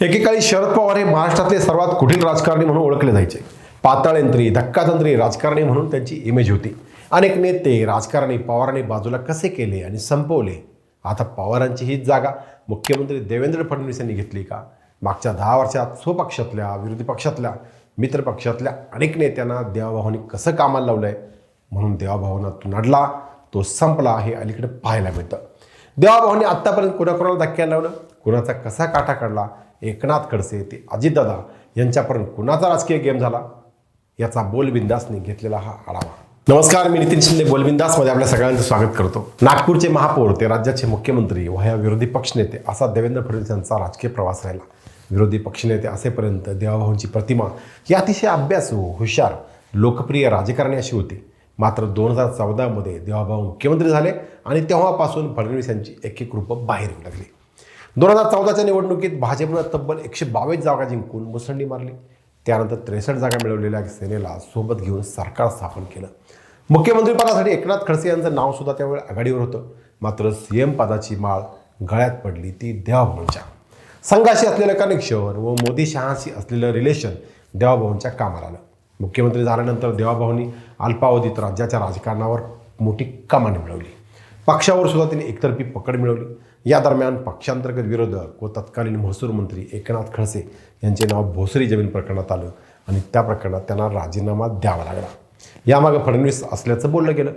एकेकाळी शरद पवार हे महाराष्ट्रातले सर्वात कुठील राजकारणी म्हणून ओळखले जायचे. पाताळयंत्री धक्कातंत्री राजकारणी म्हणून त्यांची इमेज होती. अनेक नेते राजकारणी पवारांनी बाजूला कसे केले आणि संपवले? आता पवारांची हीच जागा मुख्यमंत्री देवेंद्र फडणवीस यांनी घेतली का? मागच्या दहा वर्षात स्वपक्षातल्या विरोधी पक्षातल्या मित्र पक्षातल्या अनेक नेत्यांना देवाभावाने कसं कामाला लावलंय? म्हणून देवाभावनात नडला तो संपला हे अलीकडे पाहायला मिळतं. देवाभावाने आत्तापर्यंत कोणाकोणाला धक्क्याला लावलं? कुणाचा कसा काटा काढला? एकनाथ खडसे ते अजितदादा यांच्यापर्यंत कुणाचा राजकीय गेम झाला? याचा बोलबिंदासने घेतलेला हा आढावा. नमस्कार मी नितीन शिंदे बोलबिंदासमध्ये आपल्या सगळ्यांचं स्वागत करतो. नागपूरचे महापौर ते राज्याचे मुख्यमंत्री व ह्या विरोधी पक्षनेते असा देवेंद्र फडणवीस यांचा राजकीय प्रवास राहिला. विरोधी पक्षनेते असेपर्यंत देवाभाऊंची प्रतिमा ही अतिशय अभ्यासू हुशार लोकप्रिय राजकारणी अशी होती. मात्र दोन हजार चौदामध्ये देवाभाऊ मुख्यमंत्री झाले आणि तेव्हापासून फडणवीस यांची एक एक रूपं बाहेर येऊ लागली. दोन हजार चौदाच्या निवडणुकीत भाजपनं तब्बल एकशे बावीस जागा जिंकून मुसंडी मारली. त्यानंतर त्रेसष्ट जागा मिळवलेल्या सेनेला सोबत घेऊन सरकार स्थापन केलं. मुख्यमंत्रीपदासाठी एकनाथ खडसे यांचं नाव सुद्धा त्यावेळी आघाडीवर होतं. मात्र सी एम पदाची माळ गळ्यात पडली ती देवाभाऊंच्या संघाशी असलेलं कनेक्शन व मोदी शहाशी असलेलं रिलेशन देवाभाऊंच्या कामाला आलं. मुख्यमंत्री झाल्यानंतर देवाभाऊंनी अल्पावधीत राज्याच्या राजकारणावर मोठी कमानी मिळवली. पक्षावर सुद्धा त्यांनी एकतर्फी पकड मिळवली. या दरम्यान पक्षांतर्गत विरोधक व तत्कालीन महसूल मंत्री एकनाथ खडसे यांचे नाव भोसरी जमीन प्रकरणात आलं आणि त्या प्रकरणात त्यांना राजीनामा द्यावा लागला. यामागे फडणवीस असल्याचं बोललं गेलं.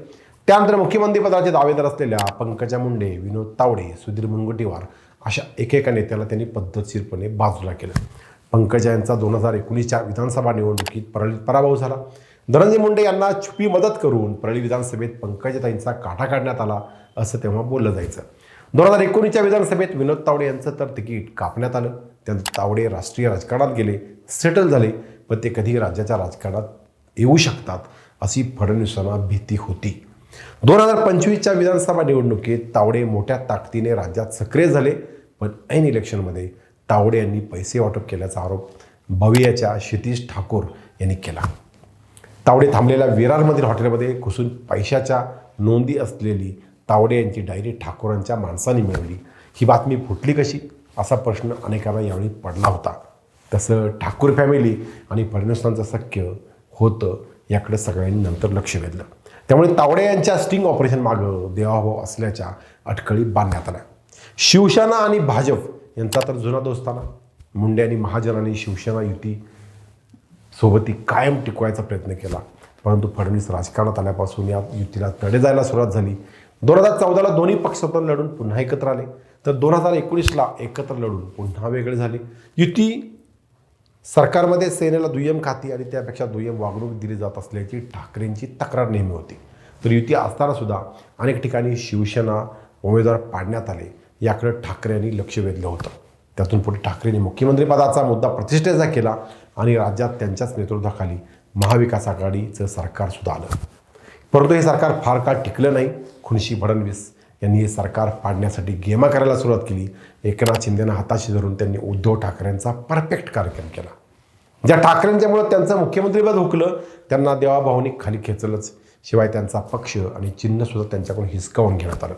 त्यानंतर मुख्यमंत्रीपदाचे दावेदार असलेल्या पंकजा मुंडे विनोद तावडे सुधीर मुनगंटीवार अशा एकेका नेत्याला त्यांनी पद्धतशीरपणे बाजूला केलं. पंकजा यांचा दोन हजार एकोणीसच्या विधानसभा निवडणुकीत पराभव झाला. धनंजय मुंडे यांना छुपी मदत करून परळी विधानसभेत पंकजताईंचा काटा काढण्यात आला असं तेव्हा बोललं जायचं. दोन हजार एकोणीसच्या विधानसभेत विनोद तावडे यांचं तर तिकीट कापण्यात आलं. त्यानंतर तावडे राष्ट्रीय राजकारणात गेले सेटल झाले. पण ते कधी राज्याच्या राजकारणात येऊ शकतात अशी फडणवीसांना भीती होती. दोन हजार पंचवीसच्या विधानसभा निवडणुकीत तावडे मोठ्या ताकदीने राज्यात सक्रिय झाले. पण ऐन इलेक्शनमध्ये तावडे यांनी पैसे वाटप केल्याचा आरोप बवियाच्या क्षितीश ठाकूर यांनी केला. तावडे थांबलेल्या विरारमधील हॉटेलमध्ये घुसून पैशाच्या नोंदी असलेली तावडे यांची डायरी ठाकूरांच्या माणसाने मिळवली. ही बातमी फुटली कशी? असा प्रश्न अनेकांना यावेळी पडला होता. तसं ठाकूर फॅमिली आणि फडणवीसांचं सख्य होतं याकडे सगळ्यांनी नंतर लक्ष वेधलं. त्यामुळे तावडे यांच्या स्टिंग ऑपरेशन मागं देवाभाव हो असल्याच्या अटकळी बांधण्यात आल्या. शिवसेना आणि भाजप यांचा तर जुना दोस्ताना. मुंडे आणि महाजनांनी शिवसेना युती सोबती कायम टिकवायचा प्रयत्न केला. परंतु फडणवीस राजकारणात आल्यापासून या युतीला तडे जायला सुरुवात झाली. दोन हजार चौदाला दोन्ही पक्षातून लढून पुन्हा एकत्र आले. तर दोन हजार एकोणीसला एकत्र लढून पुन्हा वेगळे झाले. युती सरकारमध्ये सेनेला दुय्यम खाती आणि त्यापेक्षा दुय्यम वागणूक दिली जात असल्याची ठाकरेंची तक्रार नेहमी होती. तर युती असतानासुद्धा अनेक ठिकाणी शिवसेना उमेदवार पाडण्यात आले. याकडे ठाकरे यांनी लक्ष वेधलं होतं. त्यातून पुढे ठाकरेंनी मुख्यमंत्रीपदाचा मुद्दा प्रतिष्ठेचा केला. आणि राज्यात त्यांच्याच नेतृत्वाखाली महाविकास आघाडीचं सरकारसुद्धा आलं. परंतु हे सरकार फार काळ टिकलं नाही. खुनशी फडणवीस यांनी हे सरकार पाडण्यासाठी गेमा करायला सुरुवात केली. एकनाथ शिंदेना हाताशी धरून त्यांनी उद्धव ठाकरेंचा परफेक्ट कार्यक्रम केला. ज्या ठाकरेंच्यामुळं त्यांचं मुख्यमंत्रीपद हुकलं त्यांना देवाभावनी खाली खेचलंच. शिवाय त्यांचा पक्ष आणि चिन्हसुद्धा त्यांच्याकडून हिसकावून घेण्यात आलं.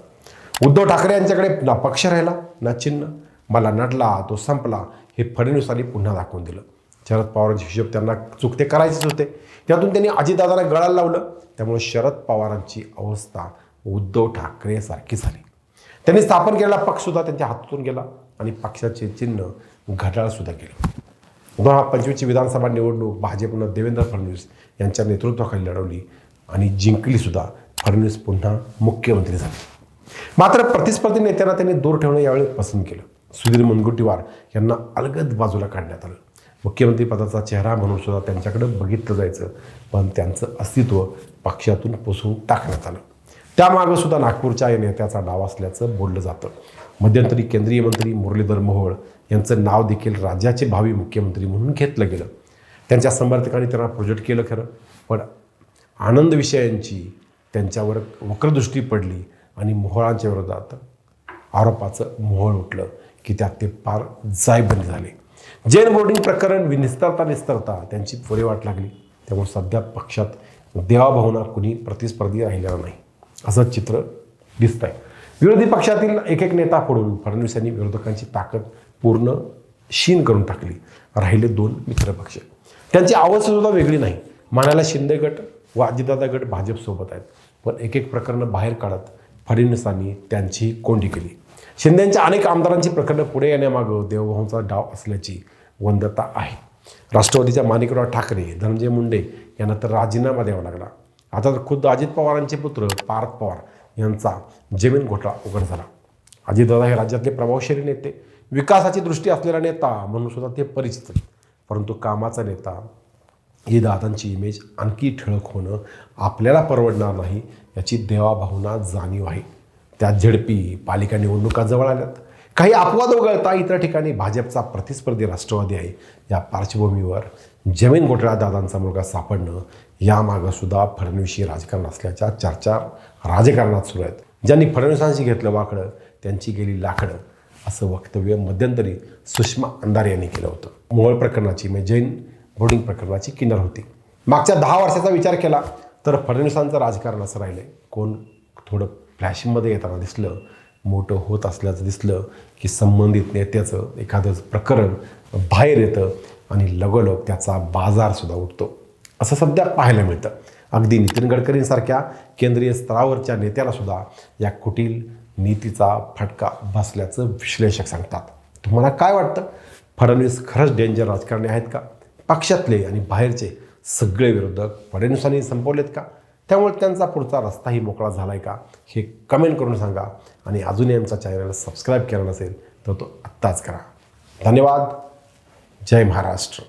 उद्धव ठाकरे यांच्याकडे ना पक्ष राहिला ना चिन्ह. मला नडला तो संपला हे फडणवीसांनी पुन्हा दाखवून दिलं. शरद पवारांचे हिशोब त्यांना चुकते करायचेच होते. त्यातून त्यांनी अजितदादांना गळाला लावलं. त्यामुळे शरद पवारांची अवस्था उद्धव ठाकरेसारखी झाली. त्यांनी स्थापन केलेला पक्षसुद्धा त्यांच्या हातातून गेला आणि पक्षाचे चिन्ह घड्याळसुद्धा गेलं. दोन हजार पंचवीसची विधानसभा निवडणूक भाजपनं देवेंद्र फडणवीस यांच्या नेतृत्वाखाली लढवली आणि जिंकलीसुद्धा फडणवीस पुन्हा मुख्यमंत्री झाले. मात्र प्रतिस्पर्धी नेत्यांना त्यांनी दूर ठेवणं यावेळी पसंत केलं. सुधीर मुनगुटीवार यांना अलगद बाजूला काढण्यात आलं. मुख्यमंत्री पदाचा चेहरा म्हणून सुद्धा त्यांच्याकडे बघितलं जायचं. पण त्यांचं अस्तित्व पक्षातून पुसून टाकण्यात आलं. त्यामागं सुद्धा नागपूरच्या या नेत्याचा डाव असल्याचं बोललं जातं. मध्यंतरी केंद्रीय मंत्री मुरलीधर मोहोळ यांचं नाव देखील राज्याचे भावी मुख्यमंत्री म्हणून घेतलं गेलं. त्यांच्या समर्थकांनी त्यांना प्रोजेक्ट केलं खरं पण आनंद विषयांची त्यांच्यावर वक्रदृष्टी पडली आणि मोहळांच्या विरोधात आरोपाचं मोहळ उठलं की त्यात ते फार जायबंद झाले. जैन बोर्डिंग प्रकरण विनिस्तरता निस्तरता त्यांची पुरे वाट लागली. त्यामुळे सध्या पक्षात देवाभावना कुणी प्रतिस्पर्धी राहिलेला नाही. असं चित्र दिसत आहे विरोधी पक्षातील एक एक नेता पडून फडणवीस यांनी विरोधकांची ताकद पूर्ण शीन करून टाकली. राहिले दोन मित्रपक्ष त्यांची अवस्था वेगळी नाही. मानायला शिंदे गट व अजितदादा गट भाजपसोबत आहेत. पण एक एक प्रकरणं बाहेर काढत फडणवीसांनी त्यांची कोंडी केली. शिंदेंच्या अनेक आमदारांची प्रकरणं पुढे येण्यामागं देवभाऊंचा डाव असल्याची वंदता आहे. राष्ट्रवादीच्या माणिकराव ठाकरे धनंजय मुंडे यांना तर राजीनामा द्यावा लागला. आता तर खुद्द अजित पवारांचे पुत्र पार्थ पवार यांचा जमीन घोटाळा उघड झाला. अजितदादा हे राज्यातले प्रभावशाली नेते. विकासाची दृष्टी असलेला नेता म्हणून सुद्धा ते परिचित आहेत. परंतु कामाचा नेता ही दादांची इमेज आणखी ठळक होणं आपल्याला परवडणार नाही याची देवाभावना जाणीव आहे. त्यात झेडपी पालिका निवडणुका जवळ आल्यात. काही अपवाद वगळता इतर ठिकाणी भाजपचा प्रतिस्पर्धी राष्ट्रवादी आहे. या पार्श्वभूमीवर जमीन घोटाळा दादांचा मुलगा सापडणं यामागं सुद्धा फडणवीसी राजकारण असल्याच्या चर्चा राजकारणात सुरू आहेत. ज्यांनी फडणवीसांशी घेतलं वाकडं त्यांची गेली लाकडं असं वक्तव्य मध्यंतरी सुषमा अंधारे यांनी केलं होतं. मोहोळ प्रकरणाची म्हणजे जैन बोर्डिंग प्रकरणाची किनार होती. मागच्या दहा वर्षाचा विचार केला तर फडणवीसांचं राजकारण असं राहिलं कोण थोडं फ्लॅशमध्ये येताना दिसलं मोठं होत असल्याचं दिसलं की संबंधित नेत्याचं एखादं प्रकरण बाहेर येतं आणि लगोलग त्याचा बाजारसुद्धा उठतो. असं सध्या पाहायला मिळतं. अगदी नितीन गडकरींसारख्या केंद्रीय स्तरावरच्या नेत्यालासुद्धा या कुटील नीतीचा फटका बसल्याचं विश्लेषक सांगतात. तुम्हाला काय वाटतं? फडणवीस खरंच डेंजर राजकारणी आहेत का? पक्षातले आणि बाहेरचे सगळे विरोधक फडणवीसांनी संपवलेत का? त्यामुळे त्यांचा पुढचा रस्ताही मोकळा झाला आहे का हे कमेंट करून सांगा. आणि अजूनही आमचा चॅनल सबस्क्राईब केला नसेल तर तो आत्ताच करा. धन्यवाद. जय महाराष्ट्र.